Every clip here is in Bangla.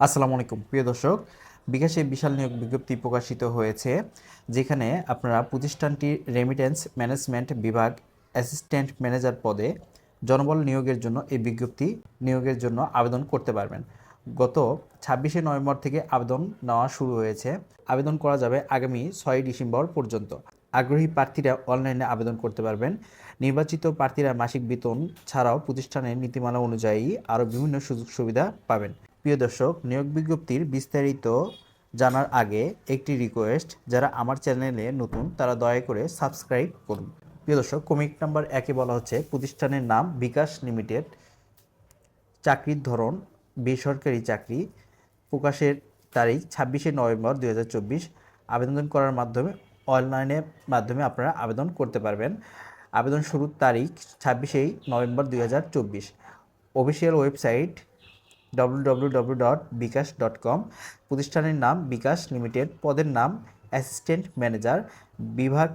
আসসালামু আলাইকুম। প্রিয় দর্শক, বিকাশে বিশাল নিয়োগ বিজ্ঞপ্তি প্রকাশিত হয়েছে, যেখানে আপনারা প্রতিষ্ঠানটির রেমিটেন্স ম্যানেজমেন্ট বিভাগ অ্যাসিস্ট্যান্ট ম্যানেজার পদে জনবল নিয়োগের জন্য এই বিজ্ঞপ্তি নিয়োগের জন্য আবেদন করতে পারবেন। গত ছাব্বিশে নভেম্বর থেকে আবেদন নেওয়া শুরু হয়েছে। আবেদন করা যাবে আগামী ছয় ডিসেম্বর পর্যন্ত। আগ্রহী প্রার্থীরা অনলাইনে আবেদন করতে পারবেন। নির্বাচিত প্রার্থীরা মাসিক বেতন ছাড়াও প্রতিষ্ঠানের নীতিমালা অনুযায়ী আরও বিভিন্ন সুযোগ সুবিধা পাবেন। প্রিয় দর্শক, নিয়োগ বিজ্ঞপ্তির বিস্তারিত জানার আগে একটি রিকোয়েস্ট যারা আমার চ্যানেলে নতুন, তারা দয়া করে সাবস্ক্রাইব করুন। প্রিয় দর্শক কমিক নাম্বার একে বলা হচ্ছে প্রতিষ্ঠানের নাম বিকাশ লিমিটেড চাকরির ধরন, বেসরকারি চাকরি, প্রকাশের তারিখ ছাব্বিশে নভেম্বর দুই হাজার চব্বিশ। আবেদন করার মাধ্যমে, অনলাইনের মাধ্যমে আপনারা আবেদন করতে পারবেন। আবেদন শুরুর তারিখ ছাব্বিশেই নভেম্বর দুই হাজার চব্বিশ। Official website bKash dot bKash dot com প্রতিষ্ঠানের নাম বিকাশ লিমিটেড। পদের নাম অ্যাসিস্ট্যান্ট ম্যানেজার, বিভাগ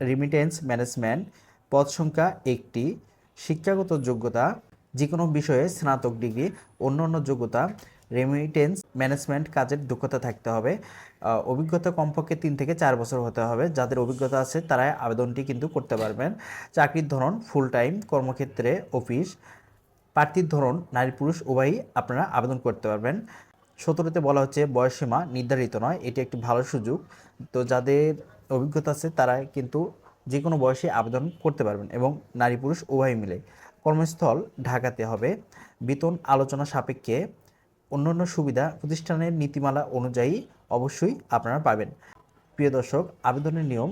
রিমিটেন্স ম্যানেজমেন্ট। পদ সংখ্যা একটি। শিক্ষাগত যোগ্যতা যে কোনো বিষয়ে স্নাতক ডিগ্রি অন্য অন্য যোগ্যতা, রেমিটেন্স ম্যানেজমেন্ট কাজের দক্ষতা থাকতে হবে। অভিজ্ঞতা কমপক্ষে তিন থেকে চার বছর হতে হবে। যাদের অভিজ্ঞতা আছে, তারাই আবেদনটি কিন্তু করতে পারবেন। চাকরির ধরন ফুল টাইম কর্মক্ষেত্রে অফিস প্রার্থীর ধরন, নারী পুরুষ উভয়ই আপনারা আবেদন করতে পারবেন। সতেরোতে বলা হচ্ছে বয়সসীমা নির্ধারিত নয়, এটি একটি ভালো সুযোগ। তো যাদের অভিজ্ঞতা আছে, তারা কিন্তু যে কোনো বয়সে আবেদন করতে পারবেন এবং নারী পুরুষ উভয় মিলে। কর্মস্থল ঢাকাতে হবে। বেতন আলোচনা সাপেক্ষে অন্যান্য সুবিধা প্রতিষ্ঠানের নীতিমালা অনুযায়ী অবশ্যই আপনারা পাবেন। প্রিয় দর্শক, আবেদনের নিয়ম,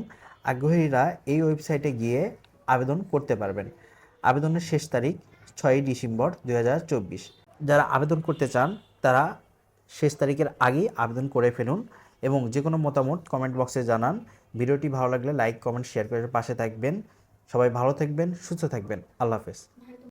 আগ্রহীরা এই ওয়েবসাইটে গিয়ে আবেদন করতে পারবেন। আবেদনের শেষ তারিখ ছয়ই ডিসেম্বর দু হাজার চব্বিশ। যারা আবেদন করতে চান, তারা শেষ তারিখের আগেই আবেদন করে ফেলুন এবং যে কোনো মতামত কমেন্ট বক্সে জানান। ভিডিওটি ভালো লাগলে লাইক কমেন্ট শেয়ার করে পাশে থাকবেন। সবাই ভালো থাকবেন, সুস্থ থাকবেন। আল্লাহ হাফেজ।